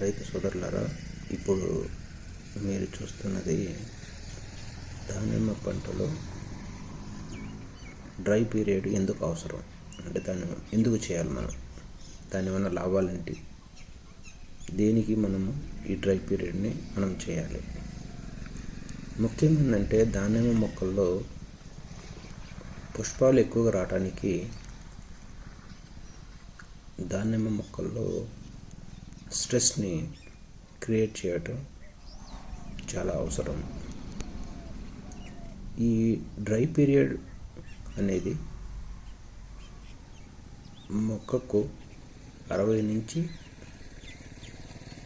రైతు సోదరులారా ఇప్పుడు మీరు చూస్తున్నది దానిమ్మ పంటలో డ్రై పీరియడ్ ఎందుకు అవసరం? అంటే దాన్ని ఎందుకు చేయాలి మనం? దానివల్ల లాభాలేంటి దేనికి మనము ఈ డ్రై పీరియడ్ని మనం చేయాలి? ముఖ్యంగా ఏంటంటే దానిమ్మ మొక్కల్లో పుష్పాలు ఎక్కువగా రావడానికి దానిమ్మ మొక్కల్లో స్ట్రెస్ని క్రియేట్ చేయటం చాలా అవసరం. ఈ డ్రై పీరియడ్ అనేది మొక్కకు అరవై నుంచి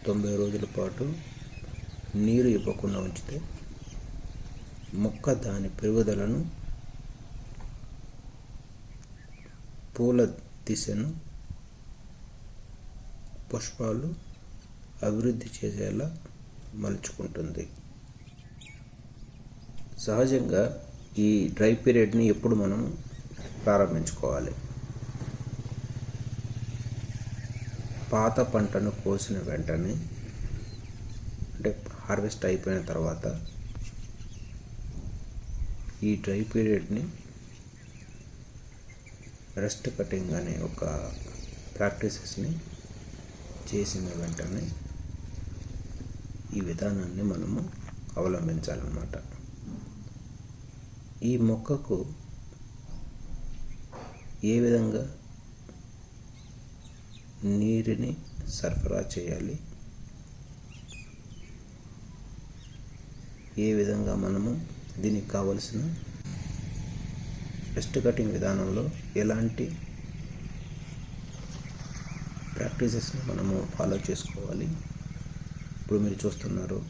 తొంభై రోజుల పాటు నీరు ఇవ్వకుండా ఉంచితే మొక్క దాని పెరుగుదలను పూల దిశను పుష్పాలు అభివృద్ధి చేసేలా మలుచుకుంటుంది. సహజంగా ఈ డ్రై పీరియడ్ని ఎప్పుడు మనం ప్రారంభించుకోవాలి? పాత పంటను కోసిన వెంటనే అంటే హార్వెస్ట్ అయిపోయిన తర్వాత ఈ డ్రై పీరియడ్ని రెస్ట్ కటింగ్ అనే ఒక ప్రాక్టీసెస్ని చేసిన వెంటనే ఈ విధానాన్ని మనము అవలంబించాలన్నమాట. ఈ మొక్కకు ఏ విధంగా నీరుని సరఫరా చేయాలి? ఏ విధంగా మనము దీనికి కావలసిన పెస్ట్ కటింగ్ విధానంలో ఎలాంటి ప్రాక్టీసెస్ని మనము ఫాలో చేసుకోవాలి. ఇప్పుడు మీరు చూస్తున్నారు.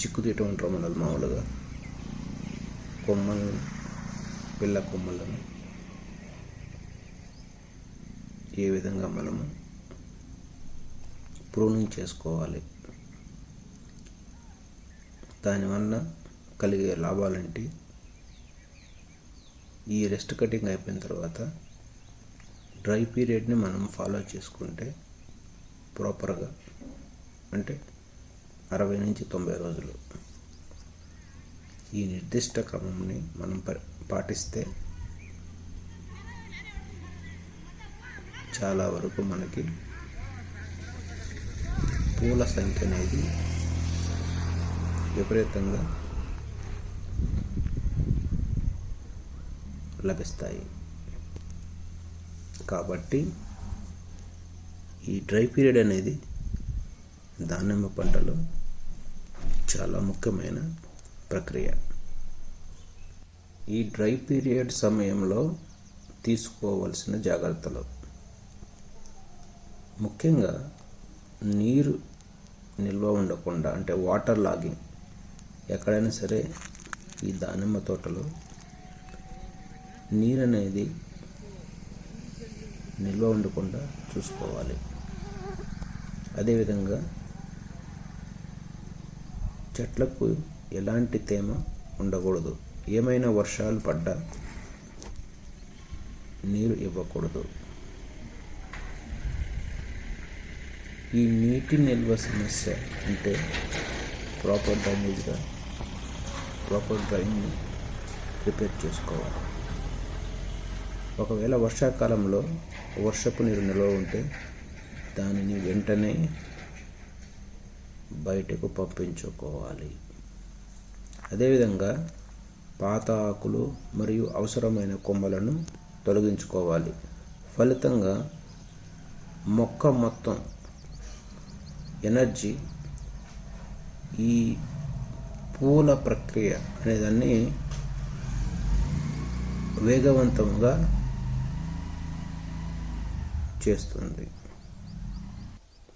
చిక్కు తీయటం ఉంటారు మనల్ని మామూలుగా. కొమ్మలను పిల్ల కొమ్మలను ఏ విధంగా మనము ప్రూనింగ్ చేసుకోవాలి. దానివల్ల కలిగే లాభాలేంటి? ఈ రెస్ట్ కటింగ్ అయిపోయిన తర్వాత డ్రై పీరియడ్ని మనం ఫాలో చేసుకుంటే ప్రాపర్గా అంటే అరవై నుంచి తొంభై రోజులు ఈ నిర్దిష్ట క్రమంని మనం ప పాటిస్తే చాలా వరకు మనకి పూల సంఖ్య అనేది విపరీతంగా లభిస్తాయి. కాబట్టి ఈ డ్రై పీరియడ్ అనేది దానిమ్మ పంటలో చాలా ముఖ్యమైన ప్రక్రియ. ఈ డ్రై పీరియడ్ సమయంలో తీసుకోవాల్సిన జాగ్రత్తలు. ముఖ్యంగా నీరు నిల్వ ఉండకుండా అంటే వాటర్ లాగింగ్ ఎక్కడైనా సరే ఈ దానిమ్మ తోటలో నీరు అనేది నిల్వ ఉండకుండా చూసుకోవాలి. అదేవిధంగా చెట్లకు ఎలాంటి తేమ ఉండకూడదు. ఏమైనా వర్షాలు పడ్డా నీరు ఇవ్వకూడదు. ఈ నీటి నిల్వ సమస్య అంటే ప్రాపర్ డ్రైనేజ్గా ప్రాపర్ డ్రైన్ని ప్రిపేర్ చేసుకోవాలి. ఒకవేళ వర్షాకాలంలో వర్షపు నీరు నిల్వ ఉంటే దానిని వెంటనే బయటకు పంపించుకోవాలి. అదేవిధంగా పాత ఆకులు మరియు అవసరమైన కొమ్మలను తొలగించుకోవాలి. ఫలితంగా మొక్క మొత్తం ఎనర్జీ ఈ పూల ప్రక్రియ అనేదాన్ని వేగవంతంగా చేస్తుంది.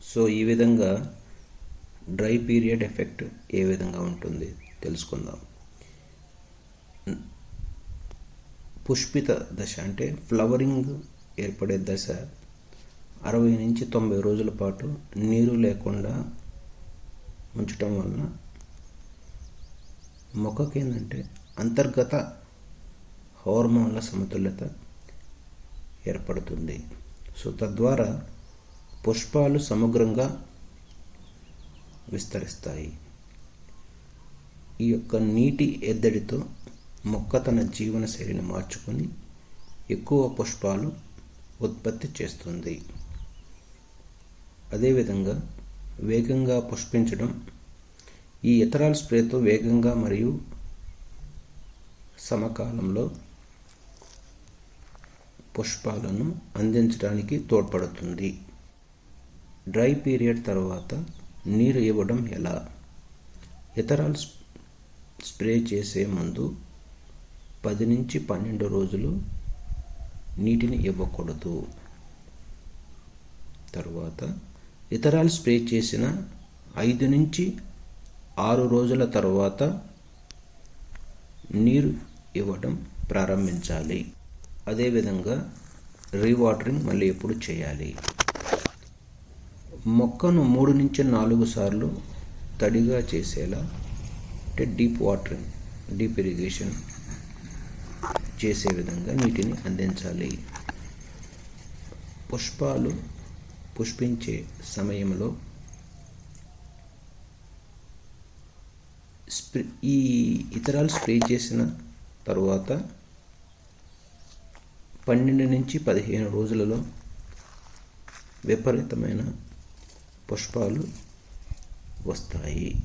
సో ఈ విధంగా డ్రై పీరియడ్ ఎఫెక్ట్ ఏ విధంగా ఉంటుంది తెలుసుకుందాం. పుష్పిత దశ అంటే ఫ్లవరింగ్ ఏర్పడే దశ. అరవై నుంచి తొంభై రోజుల పాటు నీరు లేకుండా ఉంచటం వలన మొక్కకి ఏంటంటే అంతర్గత హార్మోన్ల సమతుల్యత ఏర్పడుతుంది. సో తద్వారా పుష్పాలు సమగ్రంగా విస్తరిస్తాయి. ఈ యొక్క నీటి ఎద్దడితో మొక్క తన జీవన శైలిని మార్చుకొని ఎక్కువ పుష్పాలు ఉత్పత్తి చేస్తుంది. అదేవిధంగా వేగంగా పుష్పించడం ఈ ఇతరాల స్ప్రేతో వేగంగా మరియు సమకాలంలో పుష్పాలను అందించడానికి తోడ్పడుతుంది. డ్రై పీరియడ్ తర్వాత నీరు ఇవ్వడం ఎలా? ఇతరాలు స్ప్రే చేసే ముందు పది నుంచి పన్నెండు రోజులు నీటిని ఇవ్వకూడదు. తరువాత ఇతరాలు స్ప్రే చేసిన ఐదు నుంచి ఆరు రోజుల తర్వాత నీరు ఇవ్వడం ప్రారంభించాలి. అదేవిధంగా రీవాటరింగ్ మళ్ళీ ఎప్పుడు చేయాలి? మొక్కను మూడు నుంచి నాలుగు సార్లు తడిగా చేసేలా అంటే డీప్ వాటరింగ్ డీప్ ఇరిగేషన్ చేసే విధంగా నీటిని అందించాలి. పుష్పాలు పుష్పించే సమయంలో స్ప్రే ఈ ఇతరాలు స్ప్రే చేసిన తర్వాత పన్నెండు నుంచి పదిహేను రోజులలో విపరీతమైన పుష్పాలు వస్తాయి.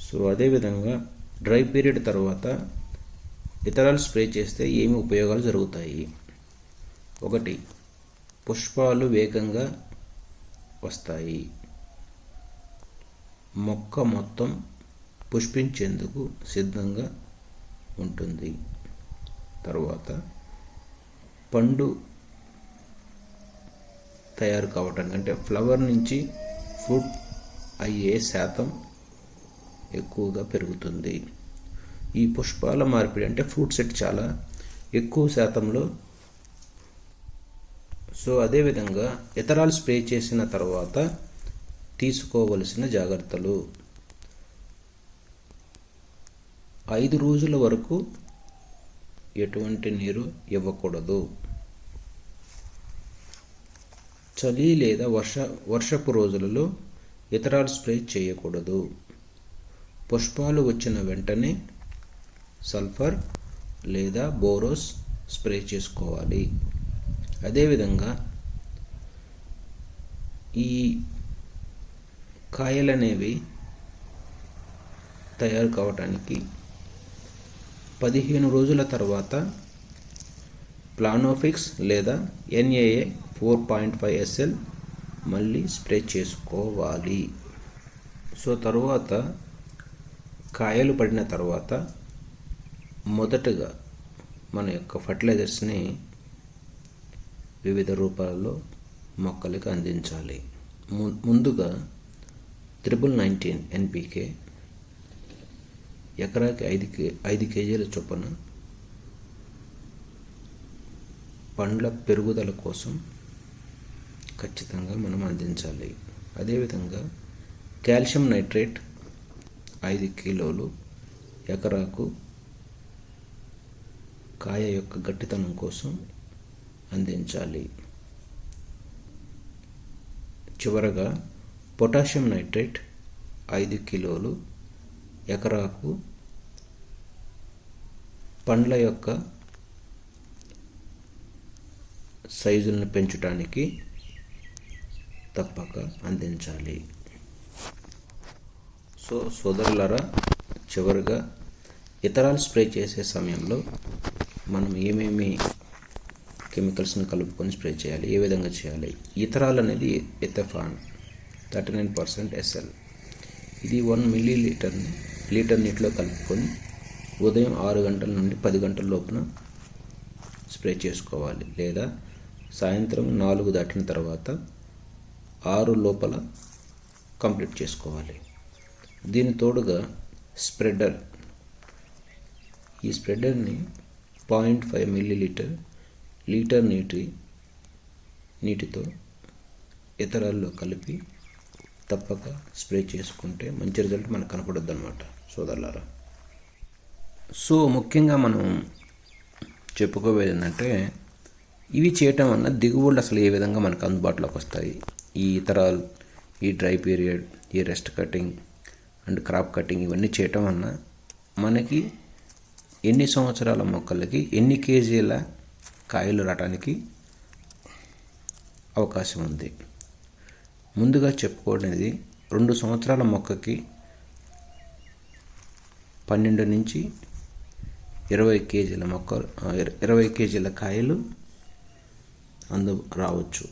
సో అదేవిధంగా డ్రై పీరియడ్ తర్వాత ఇతరాలు స్ప్రే చేస్తే ఏమి ఉపయోగాలు జరుగుతాయి? ఒకటి పుష్పాలు వేగంగా వస్తాయి. మొక్క మొత్తం పుష్పించేందుకు సిద్ధంగా ఉంటుంది. తర్వాత పండు తయారు కావటానికి అంటే ఫ్లవర్ నుంచి ఫ్రూట్ అయ్యే శాతం ఎక్కువగా పెరుగుతుంది. ఈ పుష్పాల మార్పిడి అంటే ఫ్రూట్ సెట్ చాలా ఎక్కువ శాతంలో సో అదేవిధంగా ఇతరాలు స్ప్రే చేసిన తర్వాత తీసుకోవలసిన జాగ్రత్తలు. ఐదు రోజుల వరకు ఎటువంటి నీరు ఇవ్వకూడదు. చలి లేదా వర్ష వర్షపు రోజులలో ఇతరాలు స్ప్రే చేయకూడదు. పుష్పాలు వచ్చిన వెంటనే సల్ఫర్ లేదా బోరోస్ స్ప్రే చేసుకోవాలి. అదేవిధంగా ఈ కాయలనేవి తయారు కావటానికి పదిహేను రోజుల తర్వాత ప్లానోఫిక్స్ లేదా NAA four point five SL మళ్ళీ స్ప్రే చేసుకోవాలి. సో తరువాత కాయలు పడిన తర్వాత మొదటగా మన యొక్క ఫర్టిలైజర్స్ని వివిధ రూపాలలో మొక్కలకు అందించాలి. ముందుగా త్రిబుల్ నైన్టీన్ ఎన్పికే ఎకరాకి ఐదు కే ఐదు కేజీల చొప్పున పండ్ల పెరుగుదల కోసం ఖచ్చితంగా మనం అందించాలి. అదేవిధంగా కాల్షియం నైట్రేట్ ఐదు కిలోలు ఎకరాకు కాయ యొక్క గట్టితనం కోసం అందించాలి. చివరగా పొటాషియం నైట్రేట్ ఐదు కిలోలు ఎకరాకు పండ్ల యొక్క సైజులను పెంచడానికి తప్పక అందించాలి. సో సోదరులరా చివరిగా ఇతరాలు స్ప్రే చేసే సమయంలో మనం ఏమేమి కెమికల్స్ని కలుపుకొని స్ప్రే చేయాలి ఏ విధంగా చేయాలి? ఇతరాలు అనేది ethephon thirty nine percent SL. ఇది వన్ మిల్లీ లీటర్ని లీటర్ నీటిలో కలుపుకొని ఉదయం ఆరు గంటల నుండి పది గంటల లోపున స్ప్రే చేసుకోవాలి. లేదా సాయంత్రం నాలుగు దాటిన తర్వాత ఆరు లోపల కంప్లీట్ చేసుకోవాలి. దీని తోడుగా స్ప్రెడర్. ఈ స్ప్రెడర్ని point five millilitre litre నీటి నీటితో ఇతరాల్లో కలిపి తప్పక స్ప్రే చేసుకుంటే మంచి రిజల్ట్ మనకు కనపడద్దు అనమాట సోదరులారా. సో ముఖ్యంగా మనం చెప్పుకోవేది ఏంటంటే ఇవి చేయటం వల్ల దిగుబడులు అసలు ఏ విధంగా మనకు అందుబాటులోకి వస్తాయి? ఈ ఇతరాలు ఈ డ్రై పీరియడ్ ఈ rest cutting and crop cutting ఇవన్నీ చేయటం వలన మనకి ఎన్ని సంవత్సరాల మొక్కలకి ఎన్ని కేజీల కాయలు రావడానికి అవకాశం ఉంది? ముందుగా చెప్పుకోవడానికి రెండు సంవత్సరాల మొక్కకి పన్నెండు నుంచి ఇరవై కేజీల మొక్క ఇరవై కేజీల కాయలు అందు రావచ్చు.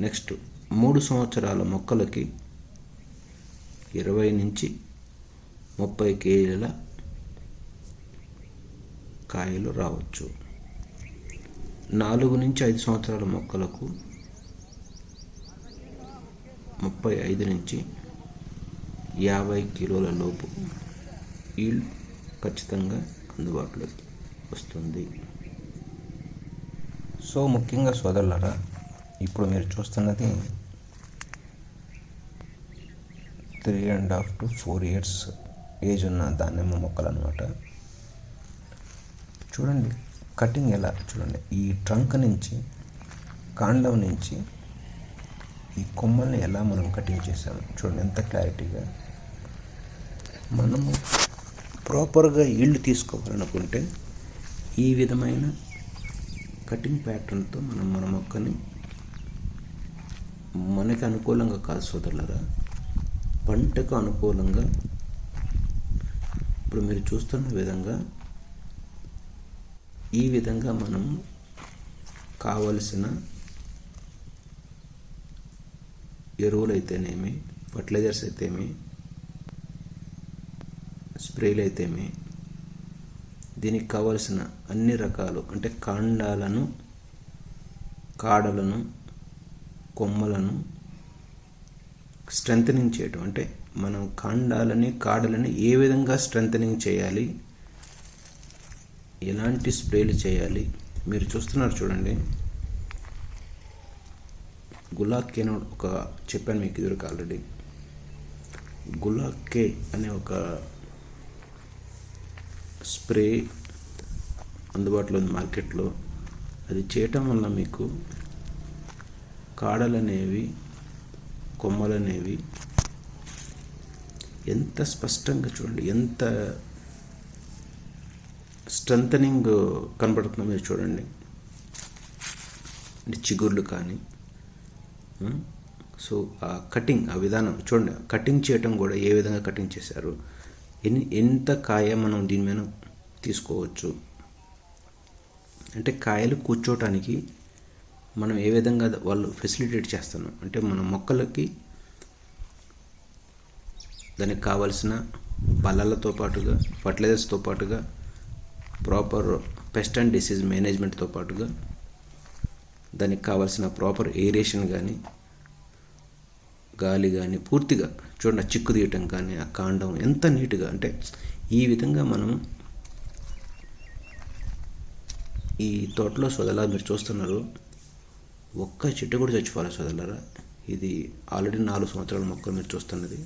నెక్స్ట్ మూడు సంవత్సరాల మొక్కలకి ఇరవై నుంచి ముప్పై కేజీల కాయలు రావచ్చు. నాలుగు నుంచి ఐదు సంవత్సరాల మొక్కలకు ముప్పై ఐదు నుంచి యాభై కిలోల లోపు ఈల్డ్ ఖచ్చితంగా అందుబాటులోకి వస్తుంది. సో ముఖ్యంగా సోదరులరా ఇప్పుడు మీరు చూస్తున్నది three and half to four years age ఉన్న దానిమ్మ మొక్కలు అనమాట చూడండి కటింగ్ ఎలా చూడండి. ఈ ట్రంక్ నుంచి కాండం నుంచి ఈ కొమ్మల్ని ఎలా మనం కటింగ్ చేసాము చూడండి ఎంత క్లారిటీగా మనము ప్రాపర్గా ఈల్డ్ తీసుకోవాలనుకుంటే ఈ విధమైన కటింగ్ ప్యాటర్న్తో మనం మన మొక్కని మనకి అనుకూలంగా కాదు సోదరులరా పంటకు అనుకూలంగా ఇప్పుడు మీరు చూస్తున్న విధంగా ఈ విధంగా మనం కావలసిన ఎరువులు అయితేనేమి ఫర్టిలైజర్స్ అయితేమి స్ప్రేలు అయితేమి దీనికి కావలసిన అన్ని రకాలు అంటే కాండాలను కాడలను కొమ్మలను స్ట్రెంథనింగ్ చేయటం. అంటే మనం కాండాలని కాడలని ఏ విధంగా స్ట్రెంథనింగ్ చేయాలి? ఎలాంటి స్ప్రేలు చేయాలి? మీరు చూస్తున్నారు చూడండి. గులాబ్ కే ఒక చెప్పాను మీకు ఇదివరకు ఆల్రెడీ. గులాక్కే అనే ఒక స్ప్రే అందుబాటులో ఉంది మార్కెట్లో. అది చేయటం వల్ల మీకు కాడలనేవి కొమ్మలనేవి ఎంత స్పష్టంగా చూడండి ఎంత స్ట్రెంథనింగ్ కనబడుతుందో మీరు చూడండి. అంటే చిగుర్లు కానీ సో ఆ కటింగ్ ఆ విధానం చూడండి. కటింగ్ చేయటం కూడా ఏ విధంగా కటింగ్ చేశారు? ఎన్ని ఎంత కాయ మనం దీని మీద తీసుకోవచ్చు? అంటే కాయలు కూర్చోటానికి మనం ఏ విధంగా వాళ్ళు ఫెసిలిటేట్ చేస్తాను? అంటే మన మొక్కలకి దానికి కావలసిన బల్లలతో పాటుగా ఫర్టిలైజర్స్తో పాటుగా ప్రాపర్ పెస్ట్ అండ్ డిసీజ్ మేనేజ్మెంట్తో పాటుగా దానికి కావాల్సిన ప్రాపర్ ఏరియేషన్ కానీ గాలి కానీ పూర్తిగా చూడండి చిక్కు తీయటం కానీ ఆ కాండం ఎంత నీట్గా అంటే ఈ విధంగా మనం ఈ తోటలో సోదలా మీరు చూస్తున్నారు. ఒక్క చెట్టు కూడా చచ్చిపోవాలి సోదరులారా? ఇది ఆల్రెడీ నాలుగు సంవత్సరాల మొక్క మీరు చూస్తున్నది.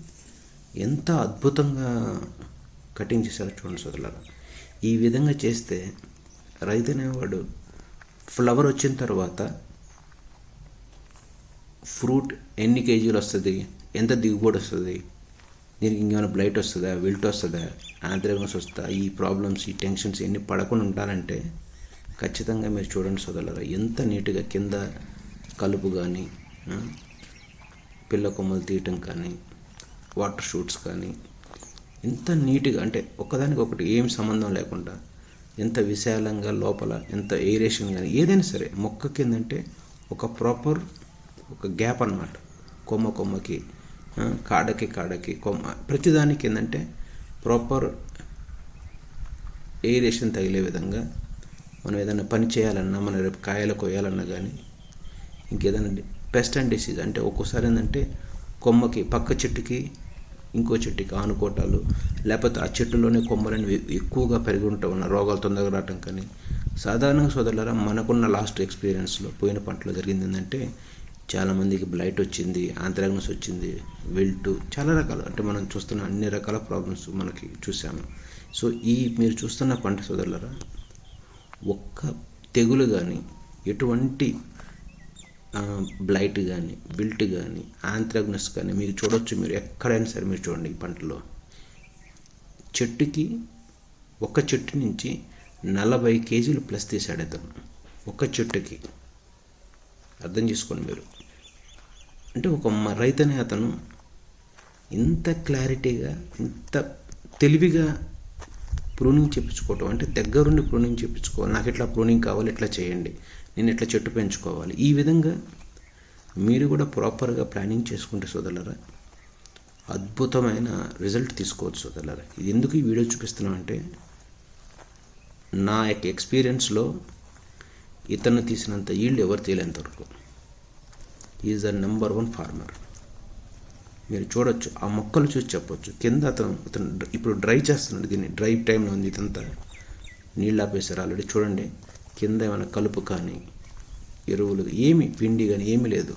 ఎంత అద్భుతంగా కటింగ్ చేశారో చూడండి సోదలరా ఈ విధంగా చేస్తే రైతు అనేవాడు ఫ్లవర్ వచ్చిన తర్వాత ఫ్రూట్ ఎన్ని కేజీలు వస్తుంది? ఎంత దిగుబడి వస్తుంది? దీనికి ఇంకేమైనా బ్లైట్ వస్తుందా? విల్ట్ వస్తుందా? ఆంథ్రాగన్స్ వస్తుందా? ఈ ప్రాబ్లమ్స్ ఈ టెన్షన్స్ ఎన్ని పడకుండా ఉండాలంటే ఖచ్చితంగా మీరు చూడండి సోదరులరా ఎంత నీట్గా కింద కలుపు కానీ పిల్ల కొమ్మలు తీయటం కానీ వాటర్ షూట్స్ కానీ ఎంత నీట్గా అంటే ఒకదానికి ఒకటి ఏం సంబంధం లేకుండా ఎంత విశాలంగా లోపల ఎంత ఏరేషన్ కానీ ఏదైనా సరే మొక్క కిందంటే ఒక ప్రాపర్ ఒక గ్యాప్ అనమాట కొమ్మ కొమ్మకి కాడకి కాడకి కొమ్మ. ప్రతిదానికి ఏంటంటే ప్రాపర్ ఏరేషన్ తగిలే విధంగా మనం ఏదైనా పని చేయాలన్నా మనం రేపు కాయలు కొయ్యాలన్నా కానీ ఇంకేదైనా పెస్ట్ అండ్ డిసీజ్ అంటే ఒక్కోసారి ఏంటంటే కొమ్మకి పక్క చెట్టుకి ఇంకో చెట్టుకి ఆనుకోటాలు లేకపోతే ఆ చెట్టులోనే కొమ్మలని ఎక్కువగా పెరిగి ఉంటా ఉన్న రోగాలు తొందరగా రావటం కానీ సాధారణంగా సోదరులరా మనకున్న లాస్ట్ ఎక్స్పీరియన్స్లో పోయిన పంటలో జరిగింది ఏంటంటే చాలామందికి బ్లైట్ వచ్చింది ఆంథ్రాగ్నస్ వచ్చింది వెల్ట్ చాలా రకాలు. అంటే మనం చూస్తున్న అన్ని రకాల ప్రాబ్లమ్స్ మనకి చూసాము. సో ఈ మీరు చూస్తున్న పంట సోదరులరా ఒక్క తెగులు కానీ ఎటువంటి బ్లైట్ కానీ విల్ట్ కానీ ఆంథ్రాగ్నస్ కానీ మీరు చూడొచ్చు. మీరు ఎక్కడైనా సరే మీరు చూడండి ఈ పంటలో. చెట్టుకి ఒక చెట్టు నుంచి నలభై కేజీలు ప్లస్ తీసాడు అతను. ఒక చెట్టుకి. అర్థం చేసుకోండి మీరు. అంటే ఒక రైతు రైతనే అతను ఇంత క్లారిటీగా ఇంత తెలివిగా ప్రూనింగ్ చెప్పించుకోవటం అంటే దగ్గరుండి ప్రూనింగ్ చెప్పించుకోవాలి. నాకు ఇట్లా ప్రూనింగ్ కావాలి ఇట్లా చేయండి నేను ఇట్లా చెట్టు పెంచుకోవాలి. ఈ విధంగా మీరు కూడా ప్రాపర్గా ప్లానింగ్ చేసుకుంటే సోదరులరా అద్భుతమైన రిజల్ట్ తీసుకోవచ్చు సోదరులరా. ఇది ఎందుకు ఈ వీడియో చూపిస్తున్నామంటే నా యొక్క ఎక్స్పీరియన్స్లో ఇతను తీసినంత ఈల్డ్ ఎవరు తీయలేంతవరకు is the number one farmer మీరు చూడొచ్చు ఆ మొక్కలు చూసి చెప్పొచ్చు. కింద అతను అతను ఇప్పుడు డ్రై చేస్తున్నాడు దీన్ని డ్రై టైంలో ఉంది ఇదంతా. నీళ్ళు ఆపేశారు ఆల్రెడీ చూడండి. కింద ఏమైనా కలుపు కానీ ఎరువులు ఏమి పిండి కానీ ఏమీ లేదు.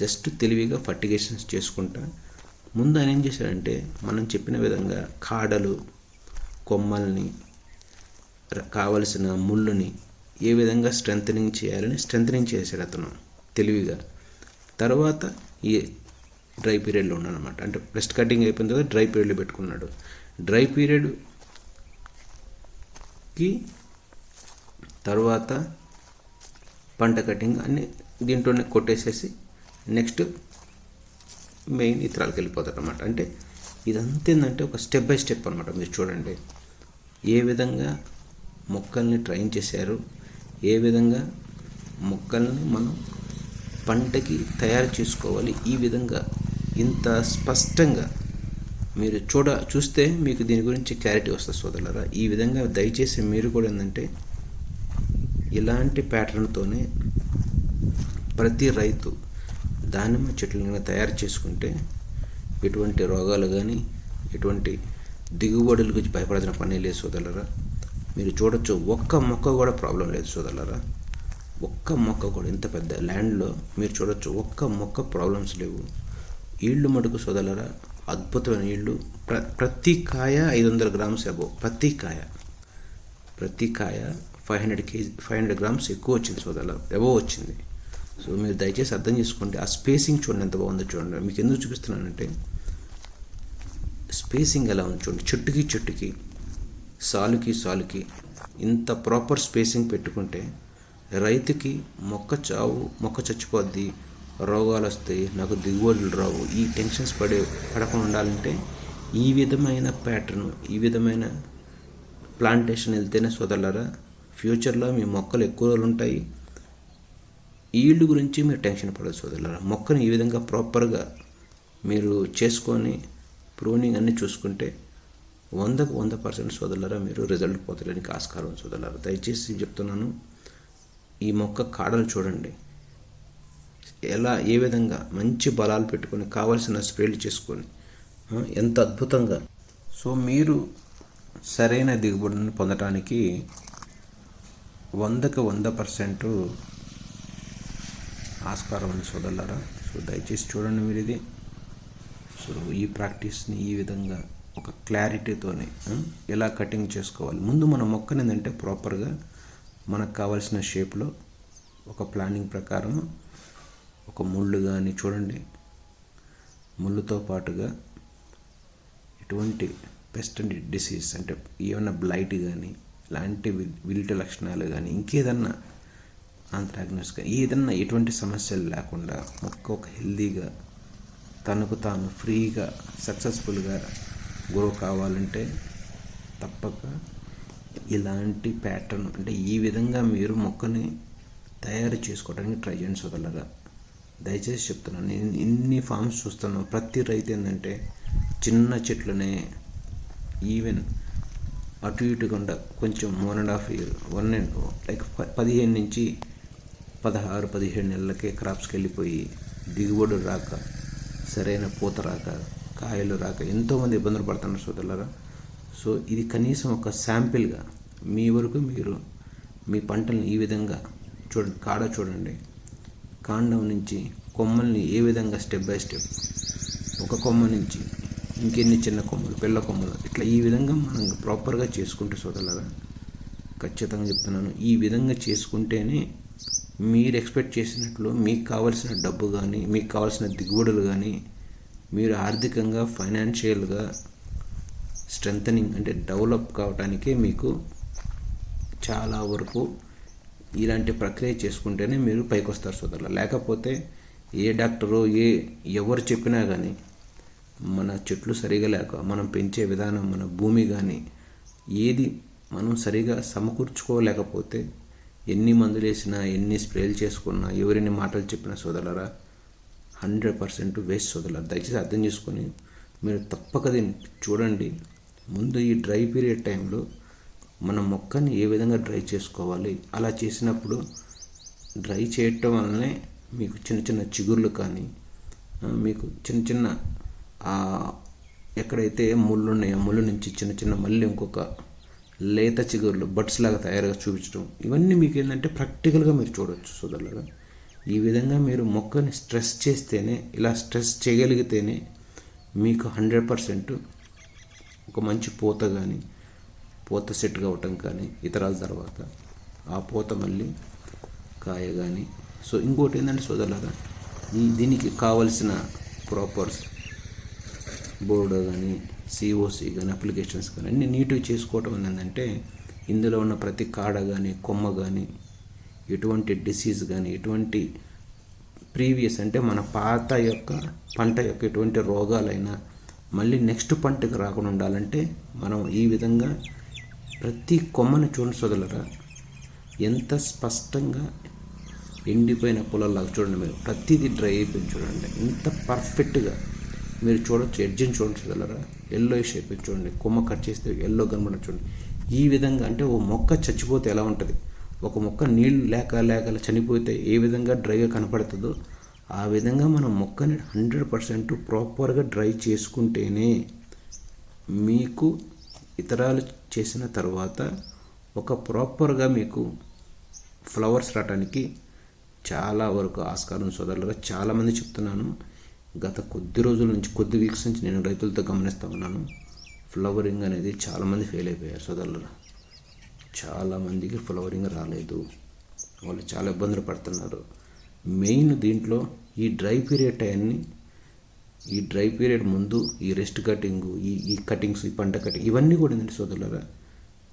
జస్ట్ తెలివిగా ఫర్టిగేషన్స్ చేసుకుంటా. ముందు ఆయన ఏం చేశాడంటే మనం చెప్పిన విధంగా కాడలు కొమ్మల్ని కావలసిన ముళ్ళుని ఏ విధంగా స్ట్రెంథనింగ్ చేయాలని స్ట్రెంథనింగ్ చేశాడు అతను తెలివిగా. తర్వాత ఈ డ్రై పీరియడ్లో ఉన్నాడు అంటే బ్రెస్ట్ కటింగ్ అయిపోయిన తర్వాత డ్రై పీరియడ్లో పెట్టుకున్నాడు. డ్రై పీరియడ్కి తర్వాత పంట కటింగ్ అన్ని దీంట్లోనే కొట్టేసేసి నెక్స్ట్ మెయిన్ ఇతరాలకు వెళ్ళిపోతాడు అనమాట అంటే ఇదంతా ఏంటంటే ఒక స్టెప్ బై స్టెప్ అనమాట మీరు చూడండి. ఏ విధంగా మొక్కల్ని ట్రైన్ చేశారు ఏ విధంగా మొక్కల్ని మనం పంటకి తయారు చేసుకోవాలి? ఈ విధంగా ఇంత స్పష్టంగా మీరు చూడ చూస్తే మీకు దీని గురించి క్లారిటీ వస్తుంది సోదరులరా. ఈ విధంగా దయచేసి మీరు కూడా ఏంటంటే ఇలాంటి ప్యాటర్న్తోనే ప్రతి రైతు దానిమ్మ చెట్లను తయారు చేసుకుంటే ఎటువంటి రోగాలు కానీ ఎటువంటి దిగుబడుల గురించి భయపడాల్సిన పని లేదు సోదరులరా. మీరు చూడొచ్చు ఒక్క మొక్క కూడా ప్రాబ్లం లేదు సోదరులరా. ఒక్క మొక్క కూడా ఇంత పెద్ద ల్యాండ్లో మీరు చూడొచ్చు ఒక్క మొక్క ప్రాబ్లమ్స్ లేవు. ఈళ్ళు మటుకు సోదరులరా అద్భుతమైన ఈళ్ళు. ప్ర ప్రతి కాయ ఐదు వందల గ్రామ్స్ అబో ప్రతి కాయ. ప్రతి కాయ five hundred K G five hundred grams ఎక్కువ వచ్చింది సోదరుల ఎవో వచ్చింది. సో మీరు దయచేసి అర్థం చేసుకోండి ఆ స్పేసింగ్ చూడండి ఎంత బాగుందో చూడండి. మీకు ఎందుకు చూపిస్తున్నానంటే స్పేసింగ్ ఎలా ఉంది చూడండి చెట్టుకి చెట్టుకి. సాలుకి సాలుకి ఇంత ప్రాపర్ స్పేసింగ్ పెట్టుకుంటే రైతుకి మొక్క చావు మొక్క చచ్చిపోద్ది. రోగాలు వస్తాయి నాకు దిగుబడులు రావు. ఈ టెన్షన్స్ పడే పడకుండా ఉండాలంటే ఈ విధమైన ప్యాటర్న్ ఈ విధమైన ప్లాంటేషన్ వెళ్తేనే సోదరులరా ఫ్యూచర్లో మీ మొక్కలు ఎక్కువ రోజులు ఉంటాయి. ఈల్డ్ గురించి మీరు టెన్షన్ పడదు సోదరులరా. మొక్కను ఈ విధంగా ప్రాపర్గా మీరు చేసుకొని ప్రూనింగ్ అన్నీ చూసుకుంటే వందకు వంద పర్సెంట్ సోదరులరా మీరు రిజల్ట్ పోతడానికి ఆస్కారం ఉంది దయచేసి చెప్తున్నాను ఈ మొక్క కాడలు చూడండి. ఎలా ఏ విధంగా మంచి బలాలు పెట్టుకొని కావాల్సిన స్ప్రేలు చేసుకొని ఎంత అద్భుతంగా. సో మీరు సరైన దిగుబడిని పొందటానికి వందకు వంద పర్సెంట్ ఆస్కారం ఉంది సోదరులారా. సో దయచేసి చూడండి మీరు ఇది. సో ఈ ప్రాక్టీస్ని ఈ విధంగా ఒక క్లారిటీతోనే ఎలా కటింగ్ చేసుకోవాలి? ముందు మన మొక్కని ఏంటంటే ప్రాపర్గా మనకు కావాల్సిన షేప్లో ఒక ప్లానింగ్ ప్రకారం ఒక ముళ్ళు కానీ చూడండి. ముళ్ళుతో పాటుగా ఎటువంటి పెస్ట్ అండ్ డిసీజ్ అంటే ఏమైనా బ్లైట్ కానీ ఇలాంటి విల్టి లక్షణాలు కానీ ఇంకేదన్నా ఆంథ్రాగ్నస్ కానీ ఏదన్నా ఎటువంటి సమస్యలు లేకుండా మొక్క ఒక హెల్దీగా తనకు తాను ఫ్రీగా సక్సెస్ఫుల్గా గ్రో కావాలంటే తప్పక ఇలాంటి ప్యాటర్న్ అంటే ఈ విధంగా మీరు మొక్కని తయారు చేసుకోవడానికి ట్రై చేయండి సోదరులరా. దయచేసి చెప్తున్నాను నేను ఇన్ని ఫామ్స్ చూస్తున్నాను ప్రతి రైతు ఏంటంటే చిన్న చెట్లనే ఈవెన్ అటు ఇటుకుండా కొంచెం one and half year one and like పదిహేను నుంచి పదహారు పదిహేడు నెలలకే క్రాప్స్కి వెళ్ళిపోయి దిగుబడి రాక సరైన పూత రాక కాయలు రాక ఎంతోమంది ఇబ్బందులు పడుతున్నారు సోదరులరా. సో ఇది కనీసం ఒక శాంపిల్గా మీ వరకు మీరు మీ పంటలను ఈ విధంగా చూడండి కాడ చూడండి. కాండం నుంచి కొమ్మల్ని ఏ విధంగా స్టెప్ బై స్టెప్ ఒక కొమ్మ నుంచి ఇంకెన్ని చిన్న కొమ్మలు పిల్ల కొమ్మలు ఇట్లా ఈ విధంగా మనం ప్రాపర్గా చేసుకుంటే సోదరులరా ఖచ్చితంగా చెప్తున్నాను ఈ విధంగా చేసుకుంటేనే మీరు ఎక్స్పెక్ట్ చేసినట్లు మీకు కావాల్సిన డబ్బు కానీ మీకు కావాల్సిన దిగుబడులు కానీ మీరు ఆర్థికంగా ఫైనాన్షియల్గా స్ట్రెంథనింగ్ అంటే డెవలప్ కావడానికే మీకు చాలా వరకు ఇలాంటి ప్రక్రియ చేసుకుంటేనే మీరు పైకి వస్తారు సోదరులు లేకపోతే ఏ డాక్టరు ఏ ఎవరు చెప్పినా కానీ మన చెట్లు సరిగా లేక మనం పెంచే విధానం మన భూమి కానీ ఏది మనం సరిగా సమకూర్చుకోలేకపోతే ఎన్ని మందులు వేసినా ఎన్ని స్ప్రేలు చేసుకున్నా ఎవరిని మాటలు చెప్పినా సోదరులరా హండ్రెడ్ పర్సెంట్ వేస్ట్ వదలరు దయచేసి అర్థం చేసుకొని మీరు తప్పక దీన్ని చూడండి. ముందు ఈ డ్రై పీరియడ్ టైంలో మన మొక్కని ఏ విధంగా డ్రై చేసుకోవాలి? అలా చేసినప్పుడు డ్రై చేయటం వల్లనే మీకు చిన్న చిన్న చిగుర్లు కానీ మీకు చిన్న చిన్న ఎక్కడైతే ముళ్ళు ఉన్నాయో ముళ్ళు నుంచి చిన్న చిన్న మళ్ళీ ఇంకొక లేత చిగుర్లు బడ్స్ లాగా తయారుగా చూపించడం ఇవన్నీ మీకు ఏంటంటే ప్రాక్టికల్గా మీరు చూడవచ్చు సోదరులుగా ఈ విధంగా మీరు మొక్కని స్ట్రెస్ చేస్తేనే ఇలా స్ట్రెస్ చేయగలిగితేనే మీకు హండ్రెడ్ పర్సెంట్ ఒక మంచి పూత కానీ పూత సెట్ కావటం కానీ ఇతరాల తర్వాత ఆ పూత మళ్ళీ కాయ కానీ సో ఇంకోటి ఏంటంటే సోదరులారా ఈ దీనికి కావలసిన ప్రాపర్స్ బోర్డు కానీ సిఓసి కానీ అప్లికేషన్స్ కానీ అన్ని నీట్గా చేసుకోవటం ఏంటంటే ఇందులో ఉన్న ప్రతి కాడ కానీ కొమ్మ కానీ ఎటువంటి డిసీజ్ కానీ ఎటువంటి ప్రీవియస్ అంటే మన పాత యొక్క పంట యొక్క ఎటువంటి రోగాలైనా మళ్ళీ నెక్స్ట్ పంటకు రాకుండా ఉండాలంటే మనం ఈ విధంగా ప్రతి కొమ్మను చూడండి సోదరులరా ఎంత స్పష్టంగా ఎండిపోయిన పొలాల్లాగా చూడండి మీరు. ప్రతిదీ డ్రై అయిపోయింది చూడండి. ఎంత పర్ఫెక్ట్గా మీరు చూడొచ్చు ఎడ్జిని చూడండి చూడలరా ఎల్లో షేప్ చూడండి. కొమ్మ కట్ చేస్తే ఎల్లో కనబడి చూడండి. ఈ విధంగా అంటే ఓ మొక్క చచ్చిపోతే ఎలా ఉంటుంది? ఒక మొక్క నీళ్ళు లేక లేక చనిపోతే ఏ విధంగా డ్రైగా కనపడుతుందో ఆ విధంగా మనం మొక్కని హండ్రెడ్ పర్సెంట్ ప్రాపర్గా డ్రై చేసుకుంటేనే మీకు ఇతరాలు చేసిన తర్వాత ఒక ప్రాపర్గా మీకు ఫ్లవర్స్ రావడానికి చాలా వరకు ఆస్కారం సోదరులుగా చాలామంది చెప్తున్నాను. గత కొద్ది రోజుల నుంచి కొద్ది వీక్స్ నుంచి నేను రైతులతో గమనిస్తూ ఉన్నాను. ఫ్లవరింగ్ అనేది చాలామంది ఫెయిల్ అయిపోయారు సోదరులుగా చాలామందికి ఫ్లవరింగ్ రాలేదు. వాళ్ళు చాలా ఇబ్బందులు పడుతున్నారు. మెయిన్ దీంట్లో ఈ డ్రై పీరియడ్ టైంని ఈ డ్రై పీరియడ్ ముందు ఈ రెస్ట్ కటింగ్ ఈ ఈ కటింగ్స్ ఈ పంట కటింగ్ ఇవన్నీ కూడా ఏంటంటే సోదరులరా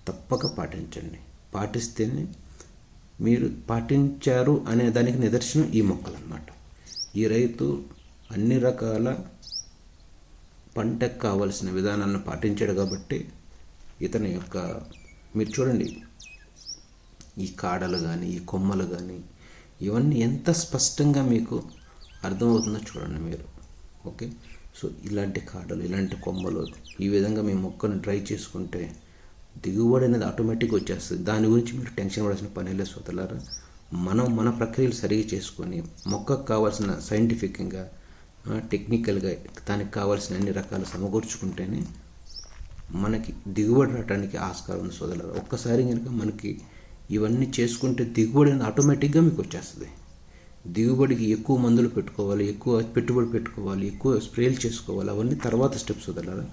తప్పక పాటించండి. పాటిస్తేనే మీరు పాటించారు అనే దానికి నిదర్శనం ఈ మొక్కలు అన్నమాట. ఈ రైతు అన్ని రకాల పంటకు కావలసిన విధానాలను పాటించాడు కాబట్టి ఇతని యొక్క మీరు చూడండి ఈ కాడలు కానీ ఈ కొమ్మలు కానీ ఇవన్నీ ఎంత స్పష్టంగా మీకు అర్థమవుతుందో చూడండి మీరు. ఓకే? సో ఇలాంటి కాడలు ఇలాంటి కొమ్మలు ఈ విధంగా మీ మొక్కను డ్రై చేసుకుంటే దిగుబడి అనేది ఆటోమేటిక్గా వచ్చేస్తుంది. దాని గురించి మీరు టెన్షన్ పడాల్సిన పని లేదు సోదరులారా. మనం మన ప్రక్రియలు సరిగా చేసుకొని మొక్కకు కావాల్సిన సైంటిఫిక్గా టెక్నికల్గా దానికి కావాల్సిన అన్ని రకాలు సమకూర్చుకుంటేనే మనకి దిగుబడి రావడానికి ఆస్కారం ఉంది సోదరులు ఒక్కసారి కనుక మనకి ఇవన్నీ చేసుకుంటే దిగుబడి అనేది ఆటోమేటిక్గా మీకు వచ్చేస్తుంది. దిగుబడికి ఎక్కువ మందులు పెట్టుకోవాలి ఎక్కువ పెట్టుబడి పెట్టుకోవాలి ఎక్కువ స్ప్రేలు చేసుకోవాలి అవన్నీ తర్వాత స్టెప్స్ వదలాలి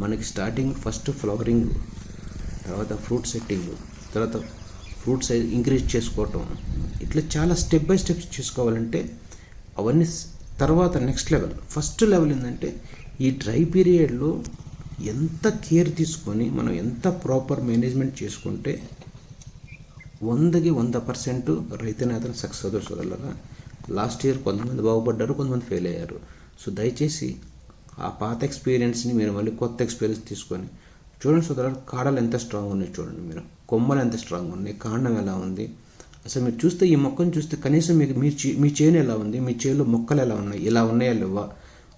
మనకి స్టార్టింగ్ ఫస్ట్ ఫ్లవరింగ్ తర్వాత ఫ్రూట్ సెట్టింగ్ తర్వాత ఫ్రూట్ సైజ్ ఇంక్రీజ్ చేసుకోవటం ఇట్లా చాలా స్టెప్ బై స్టెప్స్ చేసుకోవాలంటే అవన్నీ తర్వాత నెక్స్ట్ లెవెల్ ఫస్ట్ లెవెల్ ఏంటంటే ఈ డ్రై పీరియడ్లో ఎంత కేర్ తీసుకొని మనం ఎంత ప్రాపర్ మేనేజ్మెంట్ చేసుకుంటే వందకి వంద పర్సెంట్ రైతు నేతలు సక్సెస్ అవుతారు సోదరులరా. లాస్ట్ ఇయర్ కొంతమంది బాగుపడ్డారు కొంతమంది ఫెయిల్ అయ్యారు. సో దయచేసి ఆ పాత ఎక్స్పీరియన్స్ని మీరు మళ్ళీ కొత్త ఎక్స్పీరియన్స్ తీసుకొని చూడండి సోదరులు కాడలు ఎంత స్ట్రాంగ్ ఉన్నాయి చూడండి మీరు. కొమ్మలు ఎంత స్ట్రాంగ్ ఉన్నాయి కాండం ఎలా ఉంది? అసలు మీరు చూస్తే ఈ మొక్కను చూస్తే కనీసం మీకు మీ చే మీ చేను ఎలా ఉంది? మీ చేలో మొక్కలు ఎలా ఉన్నాయి? ఇలా ఉన్నాయా లేవా?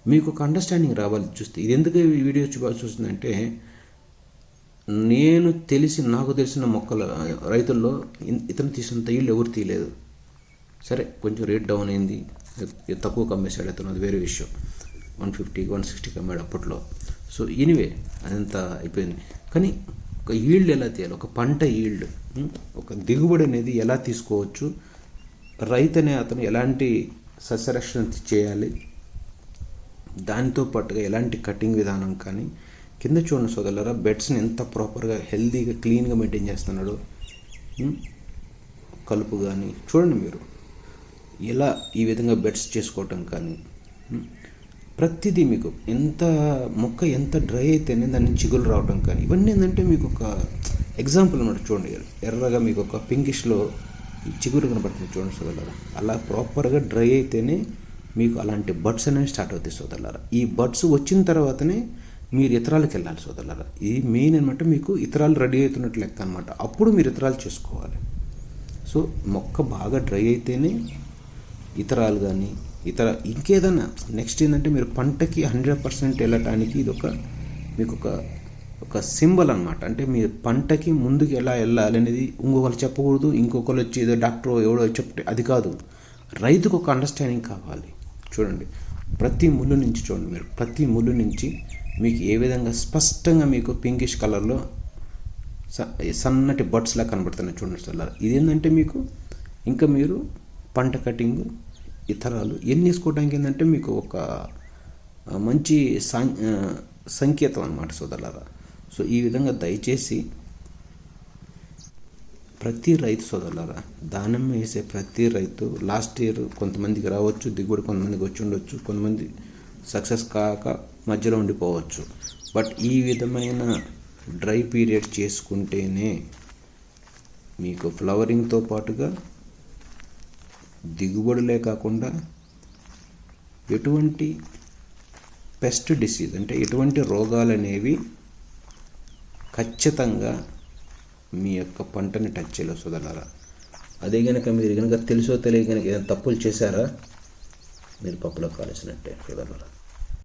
మీకు ఒక అండర్స్టాండింగ్ రావాలి చూస్తే. ఇది ఎందుకు వీడియో చూ- చూస్తుందంటే నేను తెలిసి నాకు తెలిసిన మొక్కల రైతుల్లో ఇతను తీసినంత ఇల్లు ఎవరు తీయలేదు. సరే కొంచెం రేట్ డౌన్ అయింది. తక్కువ కమ్మేశాడు అతను అది వేరే విషయం. వన్ ఫిఫ్టీ వన్ సిక్స్టీకి అమ్మాడు అప్పట్లో. సో ఎనివే అదంతా అయిపోయింది. కానీ ఒక ఈల్డ్ ఎలా తీయాలి? ఒక పంట ఈల్డ్ ఒక దిగుబడి అనేది ఎలా తీసుకోవచ్చు? రైతు అనే అతను ఎలాంటి సస్యరక్షణ చేయాలి? దానితో పాటుగా ఎలాంటి కటింగ్ విధానం కానీ కింద చూడండి సోదరులరా బెడ్స్ని ఎంత ప్రాపర్గా హెల్తీగా క్లీన్గా మెయింటైన్ చేస్తున్నాడు కలుపు కానీ చూడండి మీరు. ఎలా ఈ విధంగా బెడ్స్ చేసుకోవటం కానీ ప్రతిదీ మీకు ఎంత మొక్క ఎంత డ్రై అయితేనే దాని చిగులు రావటం కానీ ఇవన్నీ ఏంటంటే మీకు ఒక ఎగ్జాంపుల్ అన్నమాట చూడండి. ఎర్రగా మీకు ఒక పింకిష్లో చిగురు కనబడుతుంది చూడండి సోదరులరా. అలా ప్రాపర్గా డ్రై అయితేనే మీకు అలాంటి బడ్స్ అనేవి స్టార్ట్ అవుతాయి సోదరులారా. ఈ బడ్స్ వచ్చిన తర్వాతనే మీరు ఇతరాలకు వెళ్ళాలి సోదరులారా. ఇది మెయిన్ అనమాట మీకు ఇతరాలు రెడీ అవుతున్నట్టు లెక్క అనమాట అప్పుడు మీరు ఇతరాలు చేసుకోవాలి. సో మొక్క బాగా డ్రై అయితేనే ఇతరాలు కానీ ఇతర ఇంకేదన్నా నెక్స్ట్ ఏంటంటే మీరు పంటకి హండ్రెడ్ పర్సెంట్ వెళ్ళటానికి ఇది ఒక మీకు ఒక ఒక సింబల్ అనమాట అంటే మీరు పంటకి ముందుకు ఎలా వెళ్ళాలి అనేది ఇంకొకరు చెప్పకూడదు. ఇంకొకరు వచ్చి ఏదో డాక్టర్ ఎవడో చెప్తే అది కాదు. రైతుకు ఒక అండర్స్టాండింగ్ కావాలి. చూడండి. ప్రతి ముళ్ళు నుంచి చూడండి మీరు. ప్రతి ముళ్ళు నుంచి మీకు ఏ విధంగా స్పష్టంగా మీకు పింకిష్ కలర్లో స- సన్నటి బడ్స్లా కనబడుతున్నాయి చూడండి సార్ ఏంటంటే మీకు ఇంకా మీరు పంట కటింగ్ ఇతరాలు ఎన్ని వేసుకోవడానికి ఏంటంటే మీకు ఒక మంచి సాం సంకేతం అన్నమాట సోదరులారా. సో ఈ విధంగా దయచేసి ప్రతి రైతు సోదరులరా దానం వేసే ప్రతి రైతు లాస్ట్ ఇయర్ కొంతమందికి రావచ్చు దిగుబడి కొంతమందికి వచ్చి ఉండొచ్చు కొంతమంది సక్సెస్ కాక మధ్యలో ఉండిపోవచ్చు. బట్ ఈ విధమైన డ్రై పీరియడ్ చేసుకుంటేనే మీకు ఫ్లవరింగ్తో పాటుగా దిగుబడులే కాకుండా ఎటువంటి పెస్ట్ డిసీజ్ అంటే ఎటువంటి రోగాలు అనేవి ఖచ్చితంగా మీ యొక్క పంటని టచ్ చేయలేదు సోదరులారా. అదే కనుక మీరు కనుక తెలుసో తెలియ కనుక ఏదైనా తప్పులు చేశారా? మీరు పప్పులో కాల్చినట్టే సోదరులారా.